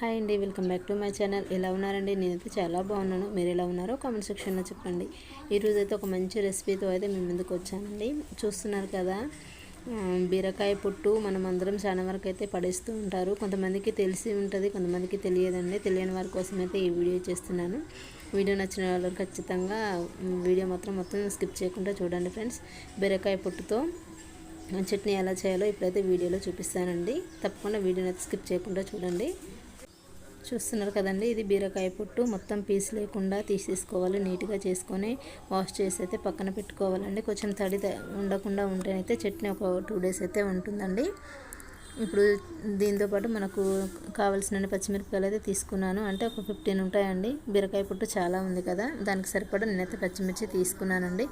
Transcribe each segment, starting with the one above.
Hi అండి welcome back to my channel. ఎలా ఉన్నారండి? నేనైతే చాలా బాగున్నాను. మీరు ఎలా ఉన్నారో కామెంట్ సెక్షన్లో చెప్పండి. ఈరోజు అయితే ఒక మంచి రెసిపీతో అయితే మేము ముందుకు వచ్చానండి. చూస్తున్నారు కదా బీరకాయ పుట్టు మనం అందరం చాలా వరకు అయితే పడేస్తూ ఉంటారు. కొంతమందికి తెలిసి ఉంటుంది కొంతమందికి తెలియదండి. తెలియని వారి కోసం అయితే ఈ వీడియో చేస్తున్నాను. వీడియో నచ్చిన వాళ్ళు ఖచ్చితంగా వీడియో మాత్రం మొత్తం స్కిప్ చేయకుండా చూడండి ఫ్రెండ్స్. బీరకాయ పుట్టుతో చట్నీ ఎలా చేయాలో ఇప్పుడైతే వీడియోలో చూపిస్తానండి. తప్పకుండా వీడియోని అయితే స్కిప్ చేయకుండా చూడండి. చూస్తున్నారు కదండి. ఇది బీరకాయ పొట్టు. మొత్తం పీస్ లేకుండా తీసేసుకోవాలి. నీట్గా చేసుకొని వాష్ చేసి అయితే పక్కన పెట్టుకోవాలండి. కొంచెం తడి ఉండకుండా ఉంటేనైతే చట్నీ ఒక టూ డేస్ అయితే ఉంటుందండి. ఇప్పుడు దీంతో పాటు మనకు కావాల్సిన పచ్చిమిరపకాయలు అయితే తీసుకున్నాను. అంటే ఒక ఫిఫ్టీన్ ఉంటాయండి. బీరకాయ పుట్టు చాలా ఉంది కదా. దానికి సరిపడా నేనైతే పచ్చిమిర్చి తీసుకున్నానండి.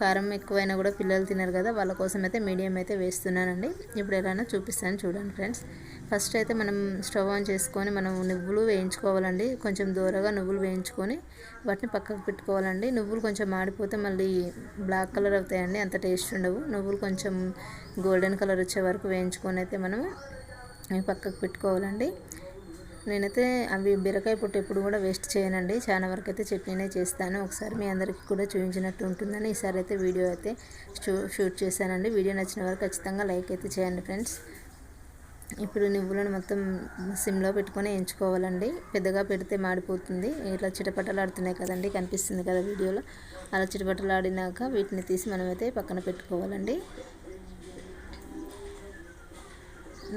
కారం ఎక్కువైనా కూడా పిల్లలు తినరు కదా. వాళ్ళ కోసం అయితే మీడియం అయితే వేస్తున్నానండి. ఇప్పుడు ఎలానో చూపిస్తాను చూడండి ఫ్రెండ్స్. ఫస్ట్ అయితే మనం స్టవ్ ఆన్ చేసుకొని మనం నువ్వులు వేయించుకోవాలండి. కొంచెం దూరగా నువ్వులు వేయించుకొని వాటిని పక్కకు పెట్టుకోవాలండి. నువ్వులు కొంచెం మాడిపోతే మళ్ళీ బ్లాక్ కలర్ అవుతాయండి. అంత టేస్ట్ ఉండవు. నువ్వులు కొంచెం గోల్డెన్ కలర్ వచ్చే వరకు వేయించుకొని అయితే మనము పక్కకు పెట్టుకోవాలండి. నేనైతే అవి బీరకాయ పొట్టు ఎప్పుడు కూడా వేస్ట్ చేయనండి. చాలా వరకు అయితే చట్నీనే చేస్తాను. ఒకసారి మీ అందరికీ కూడా చూపించినట్టు ఉంటుందని ఈసారి అయితే వీడియో అయితే షూ షూట్ చేశానండి. వీడియో నచ్చిన వరకు ఖచ్చితంగా లైక్ అయితే చేయండి ఫ్రెండ్స్. ఇప్పుడు నువ్వులను మొత్తం సిమ్లో పెట్టుకొని ఎంచుకోవాలండి పెద్దగా పెడితే మాడిపోతుంది. ఇట్లా చిటపటలాడుతున్నాయి కదండి కనిపిస్తుంది కదా వీడియోలో. అలా చిటపటలాడినాక వీటిని తీసి మనమైతే పక్కన పెట్టుకోవాలండి.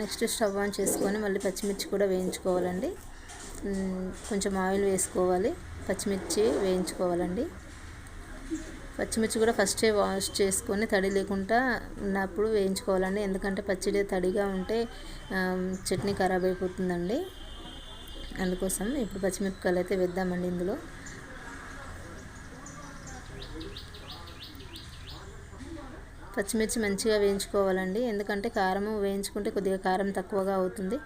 నెక్స్ట్ స్టవ్ ఆన్ చేసుకొని మళ్ళీ పచ్చిమిర్చి కూడా వేయించుకోవాలండి. కొంచెం ఆయిల్ వేసుకోవాలి. పచ్చిమిర్చి వేయించుకోవాలండి. పచ్చిమిర్చి కూడా ఫస్టే వాష్ చేసుకొని తడి లేకుండా ఉన్నప్పుడు వేయించుకోవాలండి. ఎందుకంటే పచ్చడి తడిగా ఉంటే చట్నీ ఖరాబ్ అయిపోతుందండి. అందుకోసం ఇప్పుడు పచ్చిమిరపకాయలు అయితే వేద్దామండి ఇందులో. పచ్చిమిర్చి మంచిగా వేయించుకోవాలండి. ఎందుకంటే కారం వేయించుకుంటే కొద్దిగా కారం తక్కువగా అవుతుంది.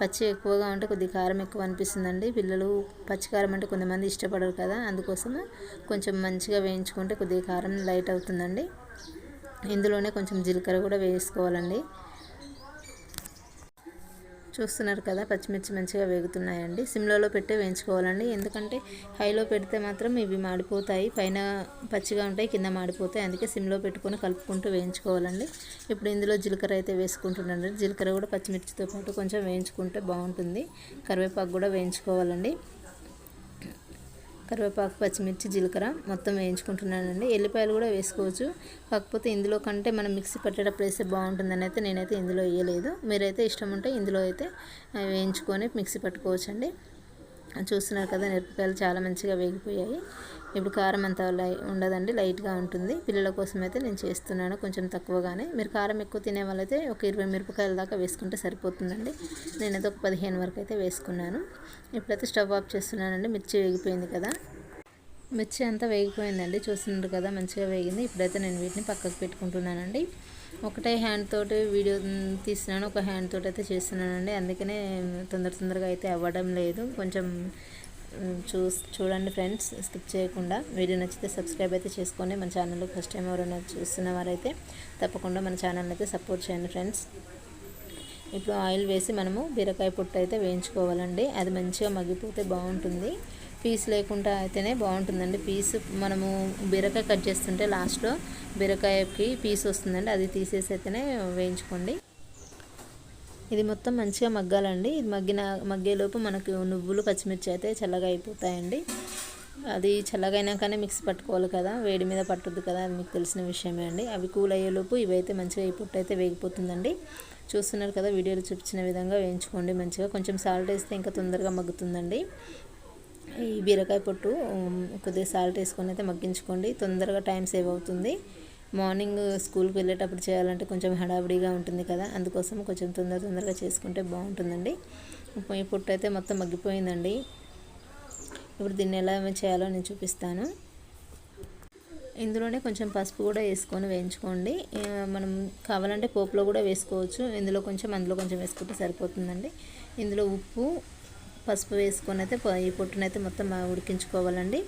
పచ్చి ఎక్కువగా ఉంటే కొద్దిగా కారం ఎక్కువ అనిపిస్తుందండి. పిల్లలు పచ్చి కారం అంటే కొంతమంది ఇష్టపడరు కదా అందుకోసము కొంచెం మంచిగా వేయించుకుంటే కొద్దిగా కారం లైట్ అవుతుందండి. ఇందులోనే కొంచెం జీలకర్ర కూడా వేసుకోవాలండి. చూస్తున్నారు కదా పచ్చిమిర్చి మంచిగా వేగుతున్నాయండి. సిమ్లలో పెట్టి వేయించుకోవాలండి. ఎందుకంటే హైలో పెడితే మాత్రం ఇవి మాడిపోతాయి. పైన పచ్చిగా ఉంటాయి కింద మాడిపోతాయి. అందుకే సిమ్లో పెట్టుకొని కలుపుకుంటూ వేయించుకోవాలండి. ఇప్పుడు ఇందులో జీలకర్ర అయితే వేసుకుంటున్నాను జీలకర్ర కూడా పచ్చిమిర్చితో పాటు కొంచెం వేయించుకుంటే బాగుంటుంది. కరివేపాకు కూడా వేయించుకోవాలండి. కరివేపాకు పచ్చిమిర్చి జీలకర్ర మొత్తం వేయించుకుంటున్నానండి. ఎల్లిపాయలు కూడా వేసుకోవచ్చు. కాకపోతే ఇందులో కంటే మనం మిక్సీ పట్టేటప్పుడు వేస్తే బాగుంటుందని అయితే నేనైతే ఇందులో వేయలేదు. మీరైతే ఇష్టం ఉంటే ఇందులో అయితే వేయించుకొని మిక్సీ పట్టుకోవచ్చండి. చూస్తున్నారు కదా మిరపకాయలు చాలా మంచిగా వేగిపోయాయి. ఇప్పుడు కారం అంత లై ఉండదండి లైట్గా ఉంటుంది. పిల్లల కోసం అయితే నేను చేస్తున్నాను కొంచెం తక్కువగానే. మీరు కారం ఎక్కువ తినే వాళ్ళైతే ఒక ఇరవై మిరపకాయల దాకా వేసుకుంటే సరిపోతుందండి. నేనైతే ఒక పదిహేను వరకు అయితే వేసుకున్నాను. ఇప్పుడైతే స్టవ్ ఆఫ్ చేస్తున్నానండి మిర్చి వేగిపోయింది కదా. మిర్చి అంతా వేగిపోయిందండి చూస్తున్నారు కదా మంచిగా వేగింది. ఇప్పుడైతే నేను వీటిని పక్కకు పెట్టుకుంటున్నానండి. ఒకటే హ్యాండ్ తోటి వీడియో తీస్తున్నాను ఒక హ్యాండ్ తోటి అయితే చేస్తున్నానండి. అందుకనే తొందర తొందరగా అయితే అవ్వడం లేదు. కొంచెం చూ చూడండి ఫ్రెండ్స్ స్కిప్ చేయకుండా. వీడియో నచ్చితే సబ్స్క్రైబ్ అయితే చేసుకోండి. మన ఛానల్ ఫస్ట్ టైం ఎవరైనా చూస్తున్న వారైతే తప్పకుండా మన ఛానల్ అయితే సపోర్ట్ చేయండి ఫ్రెండ్స్ ఇప్పుడు ఆయిల్ వేసి మనము బీరకాయ పొట్టు అయితే వేయించుకోవాలండి. అది మంచిగా మగ్గిపోతే బాగుంటుంది. పీస్ లేకుండా అయితేనే బాగుంటుందండి. పీస్ మనము బీరకాయ కట్ చేస్తుంటే లాస్ట్లో బీరకాయకి పీస్ వస్తుందండి. అది తీసేసి అయితేనే వేయించుకోండి. ఇది మొత్తం మంచిగా మగ్గాలండి. ఇది మగ్గిన మగ్గేలోపు మనకు నువ్వులు పచ్చిమిర్చి అయితే చల్లగా అయిపోతాయండి. అది చల్లగైనాకనే మిక్సీ పట్టుకోవాలి కదా. వేడి మీద పట్టుద్ది కదా అది మీకు తెలిసిన విషయమే అండి. అవి కూల్ అయ్యేలోపు ఇవైతే మంచిగా ఈ పుట్టు అయితే వేగిపోతుందండి. చూస్తున్నారు కదా వీడియోలో చూపించిన విధంగా వేయించుకోండి మంచిగా. కొంచెం సాల్ట్ వేస్తే ఇంకా తొందరగా మగ్గుతుందండి. ఈ బీరకాయ పొట్టు కొద్దిగా సాల్ట్ వేసుకొని అయితే మగ్గించుకోండి. తొందరగా టైం సేవ్ అవుతుంది. మార్నింగ్ స్కూల్కి వెళ్ళేటప్పుడు చేయాలంటే కొంచెం హడావిడిగా ఉంటుంది కదా. అందుకోసం కొంచెం తొందర తొందరగా చేసుకుంటే బాగుంటుందండి. ఈ పొట్టు అయితే మొత్తం మగ్గిపోయిందండి. ఇప్పుడు దీన్ని ఎలా చేయాలో నేను చూపిస్తాను. ఇందులోనే కొంచెం పసుపు కూడా వేసుకొని వేయించుకోండి. మనం కావాలంటే పోపులో కూడా వేసుకోవచ్చు. ఇందులో కొంచెం అందులో కొంచెం వేసుకుంటే సరిపోతుందండి. ఇందులో ఉప్పు పసుపు వేసుకొని అయితే ఈ పొట్టునైతే మొత్తం ఉడికించుకోవాలండి.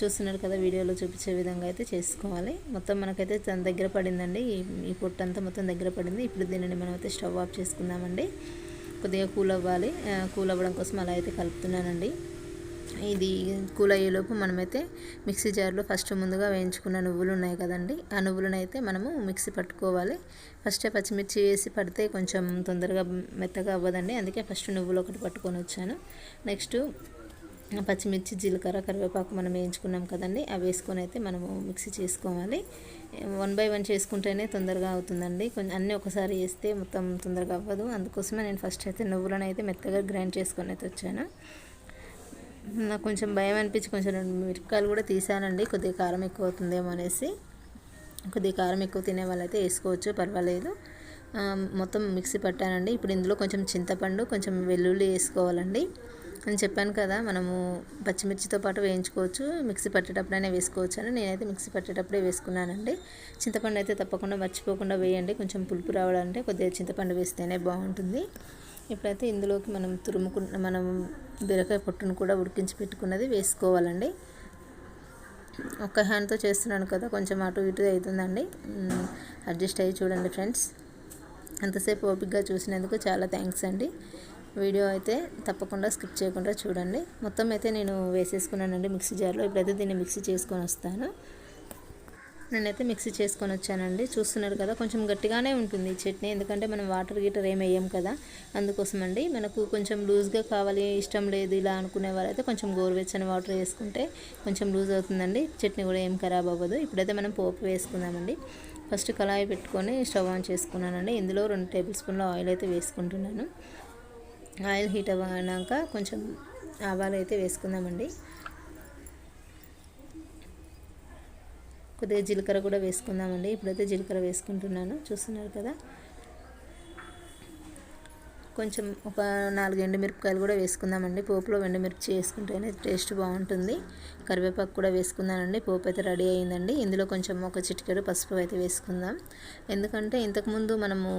చూస్తున్నారు కదా వీడియోలో చూపించే విధంగా అయితే చేసుకోవాలి. మొత్తం మనకైతే తన దగ్గర పడిందండి. ఈ ఈ పొట్టు అంతా మొత్తం దగ్గర పడింది. ఇప్పుడు దీనిని మనం అయితే స్టవ్ ఆఫ్ చేసుకుందామండి. కొద్దిగా కూల్ అవ్వాలి కూల్ అవ్వడం కోసం అలా అయితే కలుపుతున్నానండి. ఇది కూల్ అయ్యేలోపు మనమైతే మిక్సీ జార్లో ఫస్ట్ ముందుగా వేయించుకున్న నువ్వులు ఉన్నాయి కదండి. ఆ నువ్వులను అయితే మనము మిక్సీ పట్టుకోవాలి. ఫస్ట్ పచ్చిమిర్చి వేసి పడితే కొంచెం తొందరగా మెత్తగా అవ్వదండి. అందుకే ఫస్ట్ నువ్వులు ఒకటి పట్టుకొని వచ్చాను. నెక్స్ట్ పచ్చిమిర్చి జీలకర్ర కరివేపాకు మనం వేయించుకున్నాం కదండి. అవి వేసుకొని అయితే మనము మిక్సీ చేసుకోవాలి. వన్ బై వన్ చేసుకుంటేనే తొందరగా అవుతుందండి. కొంచెం అన్నీ ఒకసారి వేస్తే మొత్తం తొందరగా అవ్వదు. అందుకోసమే నేను ఫస్ట్ అయితే నువ్వులను అయితే మెత్తగా గ్రైండ్ చేసుకొని అయితే వచ్చాను. నాకు కొంచెం భయం అనిపించి కొంచెం రెండు మిరపకాయలు కూడా తీసానండి. కొద్దిగా కారం ఎక్కువ అవుతుందేమో అనేసి. కొద్దిగా కారం ఎక్కువ తినే వాళ్ళైతే వేసుకోవచ్చు పర్వాలేదు. మొత్తం మిక్సీ పట్టానండి. ఇప్పుడు ఇందులో కొంచెం చింతపండు కొంచెం వెల్లుల్లి వేసుకోవాలండి. అని చెప్పాను కదా మనము పచ్చిమిర్చితో పాటు వేయించుకోవచ్చు. మిక్సీ పట్టేటప్పుడైనా వేసుకోవచ్చు అని నేనైతే మిక్సీ పట్టేటప్పుడే వేసుకున్నానండి. చింతపండు అయితే తప్పకుండా మర్చిపోకుండా వేయండి. కొంచెం పులుపు రావాలంటే కొద్దిగా చింతపండు వేస్తేనే బాగుంటుంది. ఇప్పుడైతే ఇందులోకి మనం తురుముకున్న మనం బీరకాయ పొట్టును కూడా ఉడికించి పెట్టుకున్నది వేసుకోవాలండి. ఒక్క హ్యాండ్తో చేస్తున్నాను కదా కొంచెం అటు ఇటు అవుతుందండి అడ్జస్ట్ అయ్యి చూడండి ఫ్రెండ్స్. అంతసేపు ఓపిక్గా చూసినందుకు చాలా థ్యాంక్స్ అండి. వీడియో అయితే తప్పకుండా స్కిప్ చేయకుండా చూడండి. మొత్తం అయితే నేను వేసేసుకున్నానండి మిక్సీ జార్లో. ఇప్పుడైతే దీన్ని మిక్సీ చేసుకొని వస్తాను. నేనైతే మిక్సీ చేసుకొని వచ్చానండి చూస్తున్నారు కదా కొంచెం గట్టిగానే ఉంటుంది చట్నీ. ఎందుకంటే మనం వాటర్ గీటర్ ఏం వేయం కదా. అందుకోసం అండి మనకు కొంచెం లూజ్గా కావాలి ఇష్టం లేదు ఇలా అనుకునే వాళ్ళైతే కొంచెం గోరువెచ్చని వాటర్ వేసుకుంటే కొంచెం లూజ్ అవుతుందండి. చట్నీ కూడా ఏం ఖరాబ్ అవ్వదు. ఇప్పుడైతే మనం పోపు వేసుకుందామండి. ఫస్ట్ కళాయి పెట్టుకొని స్టవ్ ఆన్ చేసుకున్నానండి. ఇందులో రెండు టేబుల్ స్పూన్ల ఆయిల్ అయితే వేసుకుంటున్నాను. ఆయిల్ హీట్ అవ్వనాక కొంచెం ఆవాలు అయితే వేసుకుందామండి. కొద్దిగా జీలకర్ర కూడా వేసుకుందామండి. ఇప్పుడైతే జీలకర్ర వేసుకుంటున్నాను. చూస్తున్నారు కదా? కొంచెం ఒక నాలుగు ఎండుమిరపకాయలు కూడా వేసుకుందామండి. పోపులో ఎండుమిర్చి వేసుకుంటేనే టేస్ట్ బాగుంటుంది. కరివేపాకు కూడా వేసుకుందానండి పోపు అయితే రెడీ అయిందండి. ఇందులో కొంచెం ఒక చిటికెడు పసుపు అయితే వేసుకుందాం. ఎందుకంటే ఇంతకుముందు మనము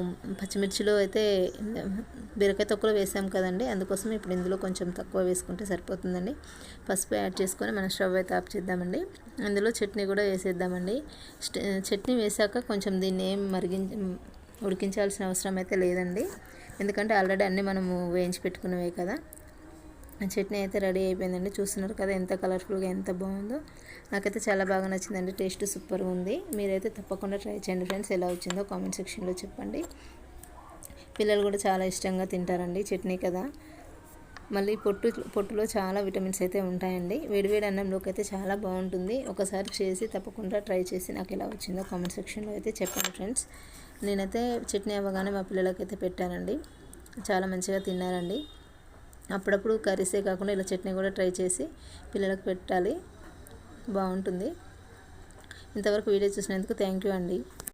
పచ్చిమిర్చిలో అయితే బీరకాయ తొక్కలో వేసాం కదండి. అందుకోసం ఇప్పుడు ఇందులో కొంచెం తక్కువ వేసుకుంటే సరిపోతుందండి. పసుపు యాడ్ చేసుకొని మనం స్టవ్ అయితే ఆఫ్ చేద్దామండి. అందులో చట్నీ కూడా వేసేద్దామండి. చట్నీ వేసాక కొంచెం దీన్ని ఏం మరిగించ ఉడికించాల్సిన అవసరం అయితే లేదండి. ఎందుకంటే ఆల్రెడీ అన్నీ మనము వేయించి పెట్టుకున్నవే కదా. చట్నీ అయితే రెడీ అయిపోయిందండి. చూస్తున్నారు కదా ఎంత కలర్ఫుల్గా ఎంత బాగుందో. నాకైతే చాలా బాగా నచ్చిందండి. టేస్ట్ సూపర్గా ఉంది. మీరైతే తప్పకుండా ట్రై చేయండి ఫ్రెండ్స్. ఎలా వచ్చిందో కామెంట్ సెక్షన్లో చెప్పండి. పిల్లలు కూడా చాలా ఇష్టంగా తింటారండి చట్నీ కదా. మళ్ళీ పొట్టు పొట్టులో చాలా విటమిన్స్ అయితే ఉంటాయండి. వేడివేడి అన్నంలోకి అయితే చాలా బాగుంటుంది. ఒకసారి చేసి తప్పకుండా ట్రై చేసి నాకు ఎలా వచ్చిందో కామెంట్ సెక్షన్లో అయితే చెప్పండి ఫ్రెండ్స్. నేనైతే చట్నీ అవ్వగానే మా పిల్లలకైతే పెట్టానండి. చాలా మంచిగా తిన్నారండి. అప్పుడప్పుడు కర్రీసే కాకుండా ఇలా చట్నీ కూడా ట్రై చేసి పిల్లలకు పెట్టాలి. బాగుంటుంది. ఇంతవరకు వీడియో చూసినందుకు థ్యాంక్ యూ అండి.